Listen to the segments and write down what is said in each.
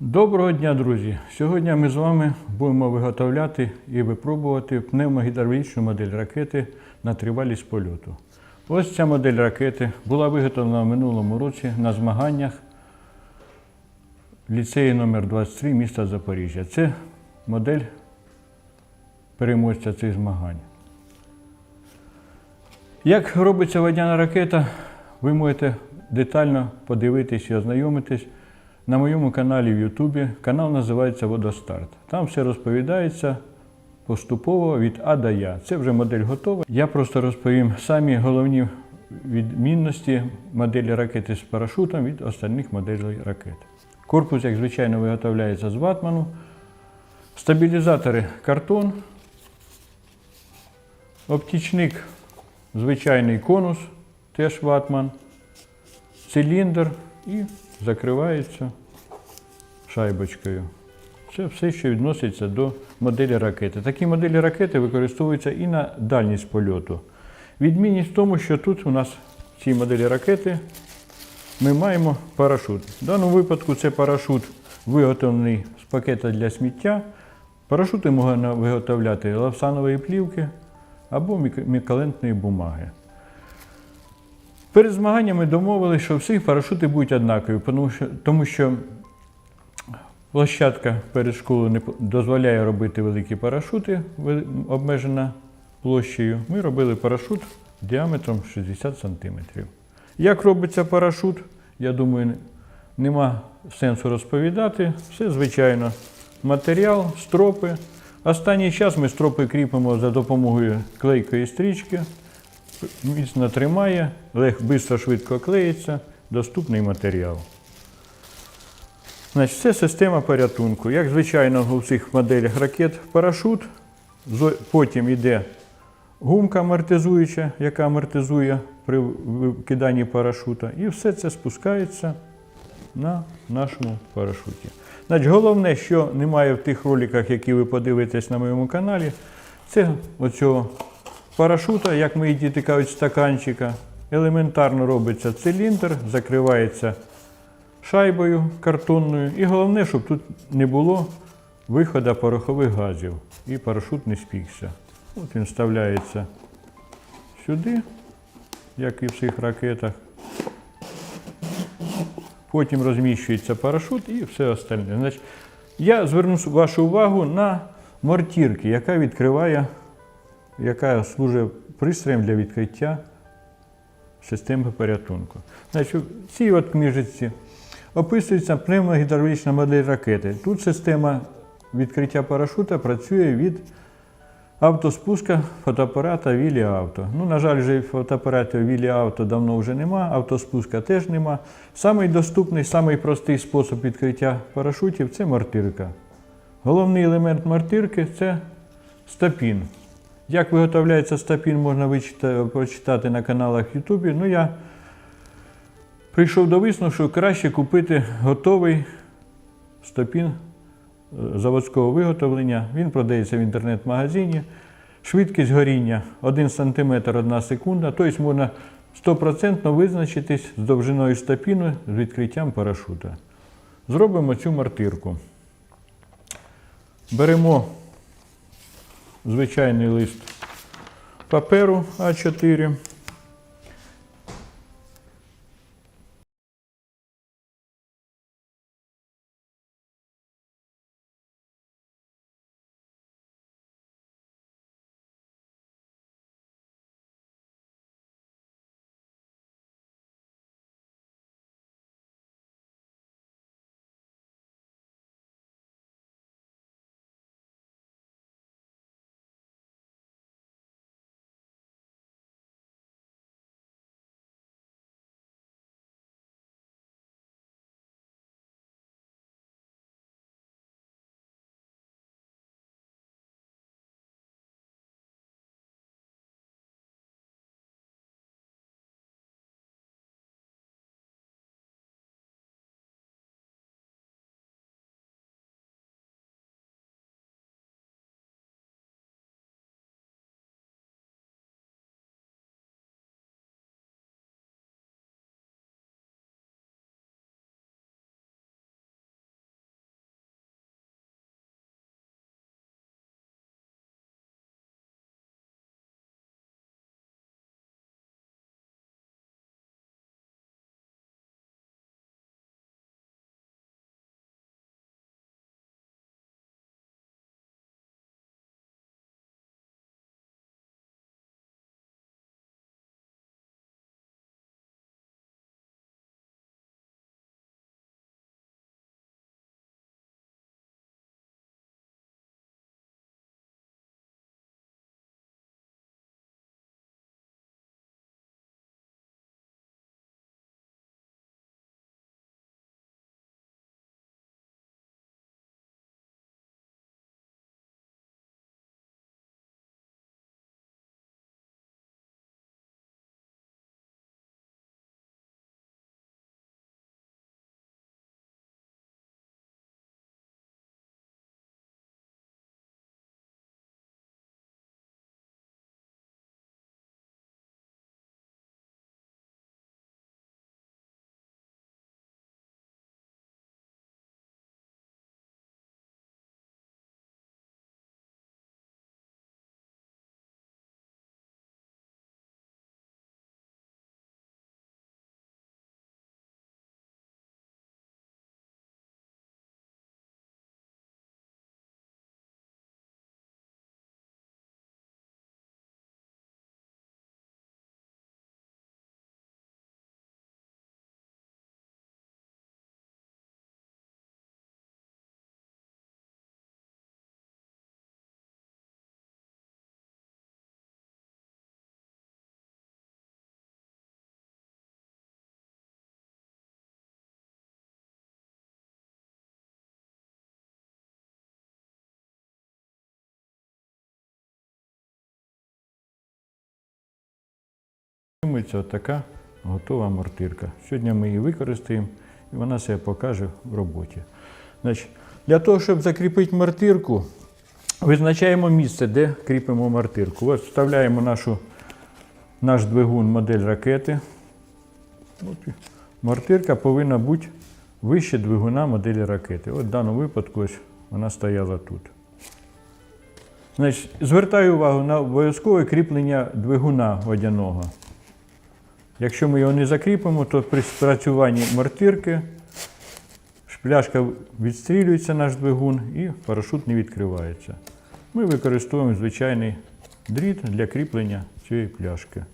Доброго дня, друзі! Сьогодні ми з вами будемо виготовляти і випробувати пневмогідравлічну модель ракети на тривалість польоту. Ось ця модель ракети була виготовлена в минулому році на змаганнях ліцеї номер 23 міста Запоріжжя. Це модель переможця цих змагань. Як робиться водяна ракета, ви можете детально подивитись і ознайомитись на моєму каналі в Ютубі. Канал називається Водостарт. Там все розповідається поступово від А до Я. Це вже модель готова. Я просто розповім самі головні відмінності моделі ракети з парашутом від остальних моделей ракет. Корпус, як звичайно, виготовляється з ватману. Стабілізатори картон. Оптічник звичайний конус, теж ватман, циліндр і закривається шайбочкою. Це все, що відноситься до моделі ракети. Такі моделі ракети використовуються і на дальність польоту. Відмінність в тому, що тут у нас в цій моделі ракети ми маємо парашут. В даному випадку це парашут виготовлений з пакета для сміття. Парашути можна виготовляти лавсанової плівки або мік- мікалентної бумаги. Перед змаганнями домовилися, що всі парашути будуть однакові, тому що, тому що площадка перед школою не дозволяє робити великі парашути, обмежена площею. Ми робили парашут діаметром 60 см. Як робиться парашут, я думаю, нема сенсу розповідати. Все звичайно. Матеріал, стропи. Останній час ми стропи кріпимо за допомогою клейкої стрічки міцно тримає, лег, швидко, швидко клеїться, доступний матеріал. Значить, це система порятунку. Як звичайно у всіх моделях ракет парашут, потім йде гумка амортизуюча, яка амортизує при викиданні парашута, і все це спускається на нашому парашуті. Значить, головне, що немає в тих роликах, які ви подивитесь на моєму каналі, це оцього парашута, як мої діти кажуть, стаканчика. Елементарно робиться циліндр, закривається шайбою картонною. І головне, щоб тут не було виходу порохових газів і парашут не спікся. От він вставляється сюди, як і в всіх ракетах. Потім розміщується парашут і все остальне. Значить, я зверну вашу увагу на мортірки, яка відкриває, яка служить пристроєм для відкриття системи порятунку. Значить, в цій от книжці описується пневмогідравлічна модель ракети. Тут система відкриття парашута працює від автоспуска фотоапарата Вілі Авто. Ну, на жаль, вже фотоапаратів Вілі Авто давно вже нема, автоспуска теж нема. Самий доступний, самий простий спосіб відкриття парашутів це мортирка. Головний елемент мортирки це стапін. Як виготовляється стапін, можна вичита- прочитати на каналах Ютубі. Ну, я прийшов до висновку, що краще купити готовий стапін е, заводського виготовлення. Він продається в інтернет-магазині. Швидкість горіння 1 см 1 секунда. Тобто можна 100% визначитись з довжиною стапіну з відкриттям парашута. Зробимо цю мартирку. Беремо звичайний лист паперу А4. Отримується така готова мортирка. Сьогодні ми її використаємо і вона себе покаже в роботі. Значить, для того, щоб закріпити мортирку, визначаємо місце, де кріпимо мортирку. Ось вставляємо нашу, наш двигун модель ракети. От, мортирка повинна бути вище двигуна моделі ракети. От в даному випадку ось вона стояла тут. Значить, звертаю увагу на обов'язкове кріплення двигуна водяного. Якщо ми його не закріпимо, то при спрацюванні мортирки пляшка відстрілюється наш двигун і парашут не відкривається. Ми використовуємо звичайний дріт для кріплення цієї пляшки.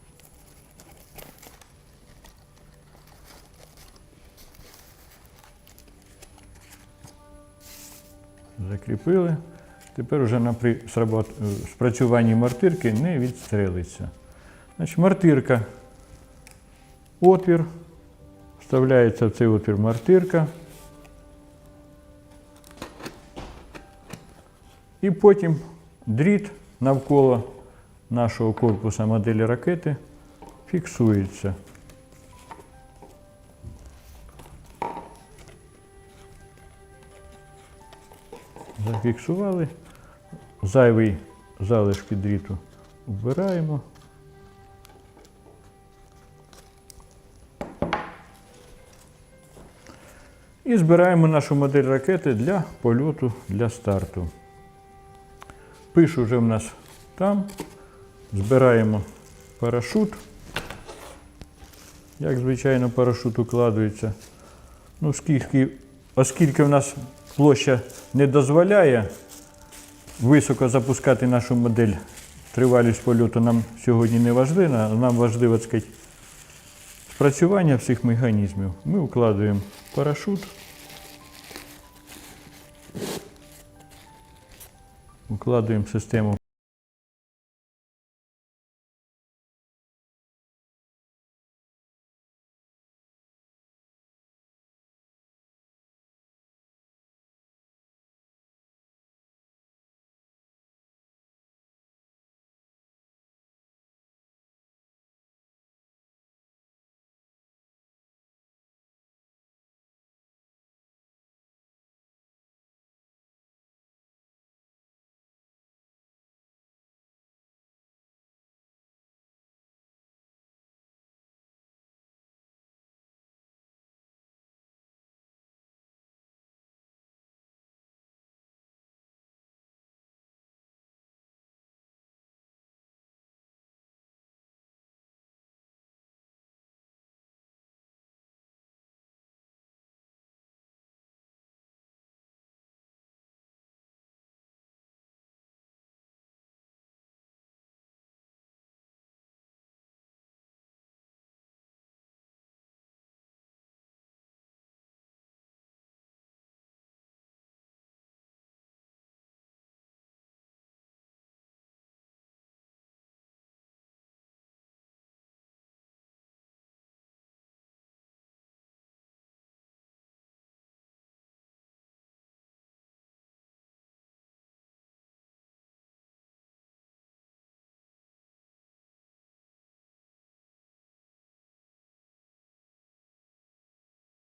Закріпили. Тепер вже на при е, спрацюванні мортирки не відстрелиться. Значить, мортирка. Отвір. Вставляється в цей отвір мортирка. І потім дріт навколо нашого корпуса моделі ракети фіксується. Зафіксували. Зайвий залишки дріту вбираємо. І збираємо нашу модель ракети для польоту для старту. Пишу вже в нас там. Збираємо парашут. Як звичайно, парашут укладується. Ну, скільки, оскільки в нас площа не дозволяє високо запускати нашу модель, тривалість польоту нам сьогодні не важлива, нам важливо так сказати, спрацювання всіх механізмів. Ми укладуємо парашут. Укладуємо систему